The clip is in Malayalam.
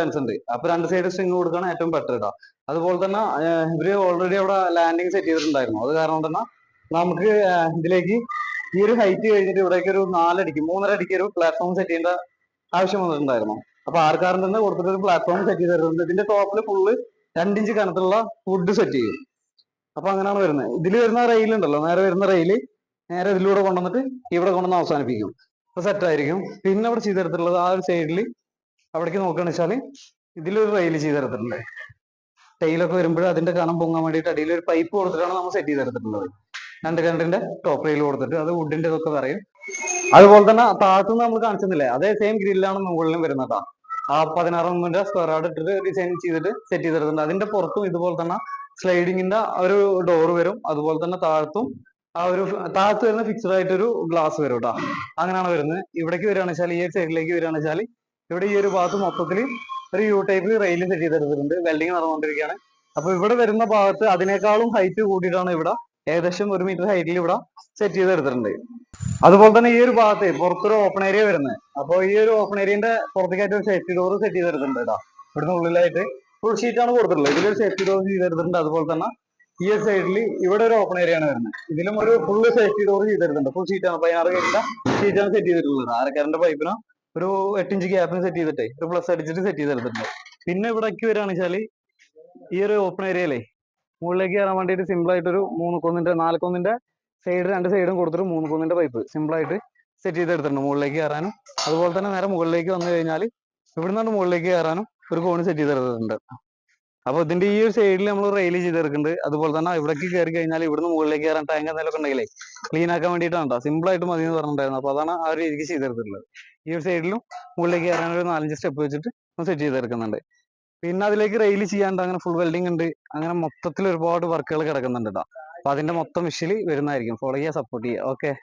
ചാൻസ് ഉണ്ട്. അപ്പൊ രണ്ട് സൈഡ് സ്ട്രിങ് കൊടുക്കുകയാണ് ഏറ്റവും ബെറ്റർ കേട്ടോ അതുപോലെ തന്നെ ഇവർ ഓൾറെഡി അവിടെ ലാൻഡിങ് സെറ്റ് ചെയ്തിട്ടുണ്ടായിരുന്നു. അത് കാരണം തന്നെ നമുക്ക് ഇതിലേക്ക് ഈ ഒരു ഹൈറ്റ് കഴിഞ്ഞിട്ട് ഇവിടേക്ക് ഒരു നാലടിക്ക് മൂന്നര അടിക്ക് ഒരു പ്ലാറ്റ്ഫോം സെറ്റ് ചെയ്യേണ്ട ആവശ്യം വന്നിട്ടുണ്ടായിരുന്നു. അപ്പൊ ആർക്കാരൻ തന്നെ കൊടുത്തിട്ട് ഒരു പ്ലാറ്റ്ഫോം സെറ്റ് ചെയ്ത് തരുന്നുണ്ട് ഇതിന്റെ ടോപ്പിൽ ഫുള്ള് രണ്ടിഞ്ച് കനത്തുള്ള ഫുഡ് സെറ്റ് ചെയ്യും. അപ്പൊ അങ്ങനെയാണ് വരുന്നത്. ഇതിൽ വരുന്ന റെയിൽ ഉണ്ടല്ലോ നേരെ വരുന്ന റെയിൽ നേരെ ഇതിലൂടെ കൊണ്ടുവന്നിട്ട് ഇവിടെ കൊണ്ടുവന്ന് അവസാനിപ്പിക്കും. അപ്പൊ സെറ്റ് ആയിരിക്കും. പിന്നെ അവിടെ ചെയ്തെടുത്തിട്ടുള്ളത് ആ ഒരു സൈഡിൽ അവിടേക്ക് നോക്കുകയാണ് വെച്ചാൽ ഇതിലൊരു റെയിൽ ചെയ്തെടുത്തിട്ടുണ്ട് ടൈലൊക്കെ വരുമ്പോൾ അതിന്റെ കനം പൊങ്ങാൻ വേണ്ടിയിട്ട് അടിയിൽ ഒരു പൈപ്പ് കൊടുത്തിട്ടാണ് നമ്മൾ സെറ്റ് ചെയ്തെടുത്തിട്ടുള്ളത് രണ്ട് കണ്ടിന്റെ ടോപ്പ് റെയിൽ കൊടുത്തിട്ട് അത് വുഡിന്റെ ഇതൊക്കെ പറയും. അതുപോലെ തന്നെ താഴത്തുനിന്ന് നമ്മൾ കാണിച്ചില്ലേ അതേ സെയിം ഗ്രില്ലാണ് മുകളിലും വരുന്നതാ ആ പതിനാറ് എമ്മിന്റെ സ്ക്വയർ ആർഡ് ഇട്ടിട്ട് ഡിസൈൻ ചെയ്തിട്ട് സെറ്റ് ചെയ്തെടുത്തിട്ടുണ്ട് അതിന്റെ പുറത്തും ഇതുപോലെ തന്നെ സ്ലൈഡിങ്ങിന്റെ ഒരു ഡോർ വരും. അതുപോലെ തന്നെ താഴത്തും ആ ഒരു താഴത്ത് വരുന്ന ഫിക്സഡ് ആയിട്ടൊരു ഗ്ലാസ് വരും കേട്ടോ. അങ്ങനെയാണ് വരുന്നത്. ഇവിടേക്ക് വരികയാണെന്ന് വെച്ചാൽ ഈ സൈഡിലേക്ക് വരികയാണെന്ന് വെച്ചാൽ ഇവിടെ ഈ ഒരു ഭാഗത്ത് മൊത്തത്തിൽ ഒരു യു ടൈപ്പ് റെയിൽ സെറ്റ് ചെയ്തെടുത്തിട്ടുണ്ട്. വെൽഡിങ് നടന്നുകൊണ്ടിരിക്കുകയാണ്. അപ്പൊ ഇവിടെ വരുന്ന ഭാഗത്ത് അതിനേക്കാളും ഹൈറ്റ് കൂട്ടിയിട്ടാണ് ഇവിടെ ഏകദേശം ഒരു മീറ്റർ ഹൈറ്റിൽ ഇവിടെ സെറ്റ് ചെയ്തെടുത്തിട്ടുണ്ട്. അതുപോലെ തന്നെ ഈ ഒരു ഭാഗത്ത് പുറത്തൊരു ഓപ്പൺ ഏരിയ വരുന്നത്. അപ്പൊ ഈ ഒരു ഓപ്പൺ ഏരിയന്റെ പുറത്തേക്കായിട്ട് ഒരു സേഫ്റ്റി ഡോർ സെറ്റ് ചെയ്തെടുത്തിട്ടുണ്ട് കേട്ടോ. ഇവിടുന്ന് ഉള്ളിലായിട്ട് ഫുൾ ഷീറ്റാണ് കൊടുത്തിട്ടുള്ളത്. ഇതിലൊരു സേഫ്റ്റി ഡോർ ചെയ്തെടുത്തിട്ടുണ്ട്. അതുപോലെ തന്നെ ഈ ഒരു സൈഡിൽ ഇവിടെ ഒരു ഓപ്പൺ ഏരിയ ആണ് വരുന്നത്. ഇതിലും ഒരു ഫുള്ള് സേഫ്റ്റി ഡോർ ചെയ്തെടുത്തിട്ടുണ്ട്. ഫുൾ ഷീറ്റാണ് പതിനാറ് കഴിഞ്ഞ ഷീറ്റ് ആണ് സെറ്റ് ചെയ്തിട്ടുള്ളത്. ആരക്കാരന്റെ പൈപ്പിന് ഒരു എട്ടിഞ്ച് ഗ്യാപ്പിന് സെറ്റ് ചെയ്തിട്ടേ. ഒരു പ്ലസ് അടിച്ചിട്ട് സെറ്റ് ചെയ്തെടുത്തിട്ടുണ്ട് പിന്നെ ഇവിടേക്ക് വരികയാണെന്ന് വെച്ചാൽ ഈ ഒരു ഓപ്പൺ ഏരിയയിലേ മുകളിലേക്ക് കയറാൻ വേണ്ടിയിട്ട് സിമ്പിൾ ആയിട്ട് ഒരു മൂന്ന് കൊന്നിന്റെ നാല് കൊന്നിന്റെ സൈഡ് രണ്ട് സൈഡും കൊടുത്തിട്ട് മൂന്ന് കൊന്നിന്റെ പൈപ്പ് സിമ്പിൾ ആയിട്ട് സെറ്റ് ചെയ്തെടുത്തിട്ടുണ്ട് മുകളിലേക്ക് കയറാനും. അതുപോലെ തന്നെ നേരെ മുകളിലേക്ക് വന്നു കഴിഞ്ഞാൽ ഇവിടുന്നാണ് മുകളിലേക്ക് കയറാനും ഒരു കോണ് സെറ്റ് ചെയ്തെടുത്തിട്ടുണ്ട് അപ്പൊ ഇതിന്റെ ഈ ഒരു സൈഡിൽ നമ്മൾ റെയിൽ ചെയ്തെടുക്കുന്നുണ്ട് അതുപോലെ തന്നെ ഇവിടേക്ക് കയറി കഴിഞ്ഞാൽ ഇവിടുന്ന് മുകളിലേക്ക് കയറാൻ ടാങ്ക് എന്തെങ്കിലും ഉണ്ടെങ്കിലേ ക്ലീൻ ആക്കാൻ വേണ്ടിയിട്ടാണ് സിമ്പിൾ ആയിട്ട് മതി എന്ന് പറഞ്ഞിട്ടുണ്ടായിരുന്നു. അപ്പൊ അതാണ് ആ ഒരു രീതിക്ക് ചെയ്തെടുത്തിട്ടുള്ളത്. ഈ ഒരു സൈഡിലും മുകളിലേക്ക് കയറാൻ ഒരു നാലഞ്ച് സ്റ്റെപ്പ് വെച്ചിട്ട് സെറ്റ് ചെയ്തെടുക്കുന്നുണ്ട്. പിന്നെ അതിലേക്ക് റെയിൽ ചെയ്യാണ്ട് അങ്ങനെ ഫുൾ വെൽഡിംഗ് ഉണ്ട്. അങ്ങനെ മൊത്തത്തിൽ ഒരുപാട് വർക്കുകൾ കിടക്കുന്നുണ്ട് കേട്ടോ അപ്പൊ അതിന്റെ മൊത്തം വിഷയിൽ വരുന്നതായിരിക്കും. ഫോളോ ചെയ്യുക സപ്പോർട്ട് ചെയ്യുക. ഓക്കെ